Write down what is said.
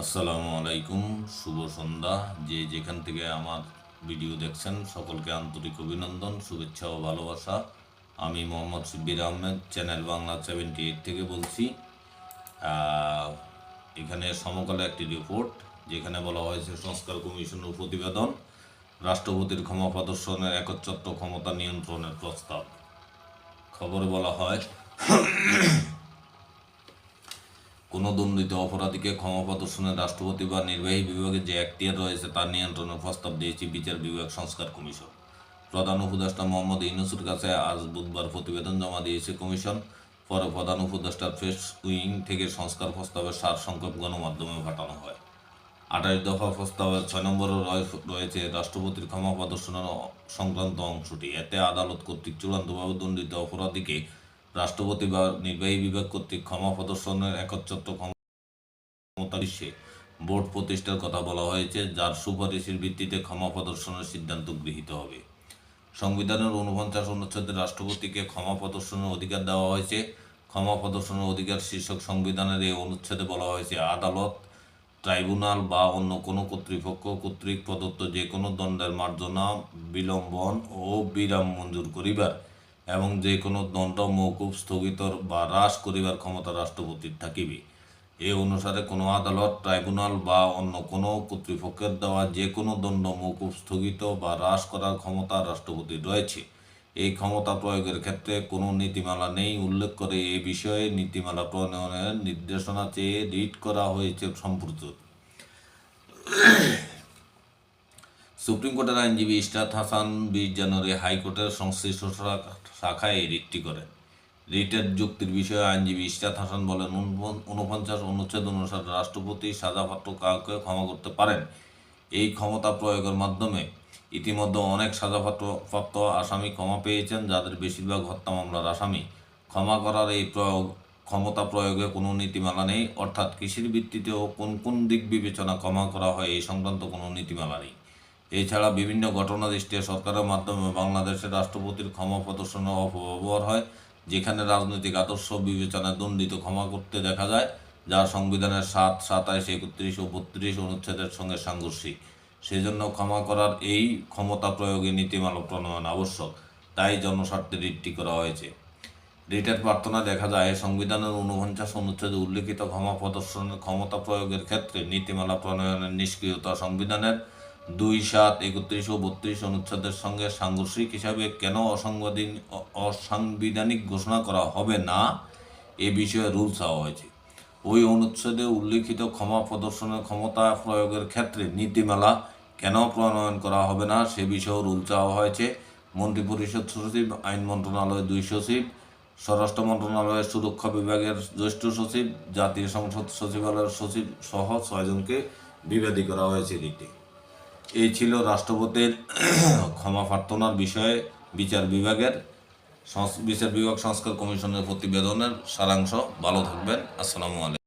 আসসালামু আলাইকুম, শুভ সন্ধ্যা। যে যেখান থেকে আমার ভিডিও দেখছেন, সকলকে আন্তরিক অভিনন্দন, শুভেচ্ছা ও ভালোবাসা। আমি Mohammad Shibbir Ahmed, channel Bangla seventy eight থেকে বলছি। এখানে সমকালে একটি রিপোর্ট, যেখানে বলা হয়েছে সংস্কার কমিশনের প্রতিবেদন, রাষ্ট্রপতির ক্ষমা প্রদর্শনের একচ্ছত্র ক্ষমতা নিয়ন্ত্রণের প্রস্তাব। খবরে বলা হয় কোনো দণ্ডিত অপরাধীকে ক্ষমা প্রদর্শনের রাষ্ট্রপতি বা নির্বাহী বিভাগে যে এখতিয়ার রয়েছে তার নিয়ন্ত্রণের প্রস্তাব দিয়েছে বিচার বিভাগ সংস্কার কমিশন। প্রধান উপদেষ্টা মোহাম্মদ ইউনুসের কাছে আজ বুধবার প্রতিবেদন জমা দিয়েছে কমিশন। পরে প্রধান উপদেষ্টার ফেস উইং থেকে সংস্কার প্রস্তাবের সার সংক্ষেপ গণমাধ্যমে পাঠানো হয়। আঠাশ দফা প্রস্তাবের ছয় নম্বরে রয়ে- রয়েছে রাষ্ট্রপতির ক্ষমা প্রদর্শনের সংক্রান্ত অংশটি। এতে আদালত কর্তৃক চূড়ান্তভাবে দণ্ডিত অপরাধীকে রাষ্ট্রপতি বা নির্বাহী বিভাগ কর্তৃক ক্ষমা প্রদর্শনের একচ্ছত্র ক্ষমতা বিশ্বে বোর্ড প্রতিষ্ঠার কথা বলা হয়েছে, যার সুপারিশের ভিত্তিতে ক্ষমা প্রদর্শনের সিদ্ধান্ত গৃহীত হবে। সংবিধানের উনপঞ্চাশ অনুচ্ছেদে রাষ্ট্রপতিকে ক্ষমা প্রদর্শনের অধিকার দেওয়া হয়েছে। ক্ষমা প্রদর্শনের অধিকার শীর্ষক সংবিধানের এই অনুচ্ছেদে বলা হয়েছে, আদালত, ট্রাইব্যুনাল বা অন্য কোনো কর্তৃপক্ষ কর্তৃক প্রদত্ত যে কোনো দণ্ডের মার্জনা, বিলম্বন ও বিরাম মঞ্জুর করিবার এবং যে কোনো দণ্ড মৌকুব স্থগিত বা হ্রাস করিবার ক্ষমতা রাষ্ট্রপতির থাকিবে। এ অনুসারে কোনো আদালত, ট্রাইব্যুনাল বা অন্য কোনো কর্তৃপক্ষের দেওয়া যে কোনো দণ্ড মৌকুব স্থগিত বা হ্রাস করার ক্ষমতা রাষ্ট্রপতির রয়েছে। এই ক্ষমতা প্রয়োগের ক্ষেত্রে কোনো নীতিমালা নেই। উল্লেখ করে এ বিষয়ে নীতিমালা প্রণয়নের নির্দেশনা চেয়ে রিট করা হয়েছে সম্প্রতি। সুপ্রিম কোর্টের আইনজীবী ইশরাত হাসান বিশ জানুয়ারি হাইকোর্টের সংশ্লিষ্ট শাখায় রিটটি করেন রিটের যুক্তির বিষয়ে আইনজীবী ইশরাত হাসান বলেন উনপঞ্চাশ অনুচ্ছেদ অনুসারে রাষ্ট্রপতি সাজাপ্রাপ্ত কাউকে ক্ষমা করতে পারেন। এই ক্ষমতা প্রয়োগের মাধ্যমে ইতিমধ্যে অনেক সাজাপ্রাপ্ত প্রাপ্ত আসামি ক্ষমা পেয়েছেন, যাদের বেশিরভাগ হত্যা মামলার আসামি। ক্ষমা করার এই প্রয়োগ ক্ষমতা প্রয়োগে কোনো নীতিমালা নেই, অর্থাৎ কৃষির ভিত্তিতেও কোন কোন দিক বিবেচনা ক্ষমা করা হয় এই সংক্রান্ত কোনো নীতিমালা নেই। এছাড়া বিভিন্ন ঘটনা দৃষ্টিতে সরকারের মাধ্যমে বাংলাদেশের রাষ্ট্রপতির ক্ষমা প্রদর্শনের অপব্যবহার হয়, যেখানে রাজনৈতিক আদর্শ বিবেচনায় দণ্ডিত ক্ষমা করতে দেখা যায়, যা সংবিধানের সাত, সাতাইশ, একত্রিশ ও বত্রিশ অনুচ্ছেদের সঙ্গে সাংঘর্ষিক। সেজন্য ক্ষমা করার এই ক্ষমতা প্রয়োগে নীতিমালা প্রণয়ন আবশ্যক, তাই জনস্বার্থে রিটটি করা হয়েছে। রিটের প্রার্থনা দেখা যায়, সংবিধানের উনপঞ্চাশ অনুচ্ছেদে উল্লিখিত ক্ষমা প্রদর্শনের ক্ষমতা প্রয়োগের ক্ষেত্রে নীতিমালা প্রণয়নের নিষ্ক্রিয়তা সংবিধানের দুই সাত একত্রিশ ও বত্রিশ অনুচ্ছেদের সঙ্গে সাংঘর্ষিক হিসাবে কেন অসাংবিধানিক অসাংবিধানিক ঘোষণা করা হবে না? এ বিষয়ে রুল চাওয়া হয়েছে। ওই অনুচ্ছেদে উল্লিখিত ক্ষমা প্রদর্শনের ক্ষমতা প্রয়োগের ক্ষেত্রে নীতিমালা কেন প্রণয়ন করা হবে না সে বিষয়েও রুল চাওয়া হয়েছে। মন্ত্রিপরিষদ সচিব, আইন মন্ত্রণালয়ের দুই সচিব, স্বরাষ্ট্র মন্ত্রণালয়ের সুরক্ষা বিভাগের জ্যেষ্ঠ সচিব, জাতীয় সংসদ সচিবালয়ের সচিব সহ ছয়জনকে বিবাদী করা হয়েছে রিটে। এই ছিল রাষ্ট্রপতির ক্ষমা প্রার্থনার বিষয়ে বিচার বিভাগের বিচার বিভাগ সংস্কার কমিশনের প্রতিবেদনের সারাংশ। ভালো থাকবেন। আসসালামু আলাইকুম।